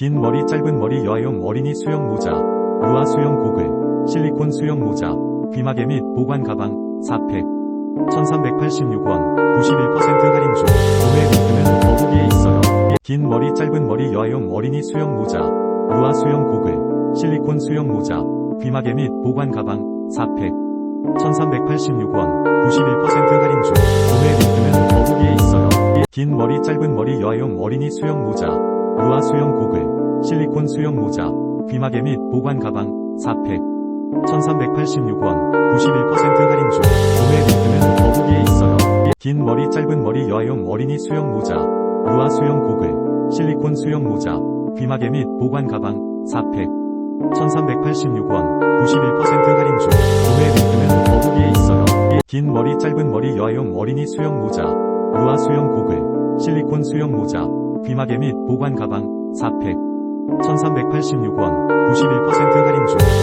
긴 머리 짧은 머리 여아용 어린이 수영 모자, 유아 수영 고글, 실리콘 수영 모자, 귀마개 및 보관 가방, 4팩, 1386원, 91% 할인 중, 구매 링크는 더보기에 있어요. 긴 머리 짧은 머리 여아용 어린이 수영 모자, 유아 수영 고글, 실리콘 수영 모자, 귀마개 및 보관 가방, 4팩, 1386원, 91% 할인 중, 구매 링크는 더보기에 있어요. 긴 머리 짧은 머리 여아용 어린이 수영 모자, 유아 수영 고글, 실리콘 수영 모자, 귀마개 및 보관 가방, 4팩, 1386원, 91% 할인 중, 구매 링크는 더보기에 있어요. 긴 머리 짧은 머리 여아용 어린이 수영 모자, 유아 수영 고글, 실리콘 수영 모자, 귀마개 및 보관 가방, 4팩, 1386원, 91% 할인 중, 구매 링크는 더보기에 있어요. 긴 머리 짧은 머리 여아용 어린이 수영 모자, 유아 수영 고글, 실리콘 수영 모자, 귀마개 및 보관 가방 4팩. 1386원 91% 할인 중.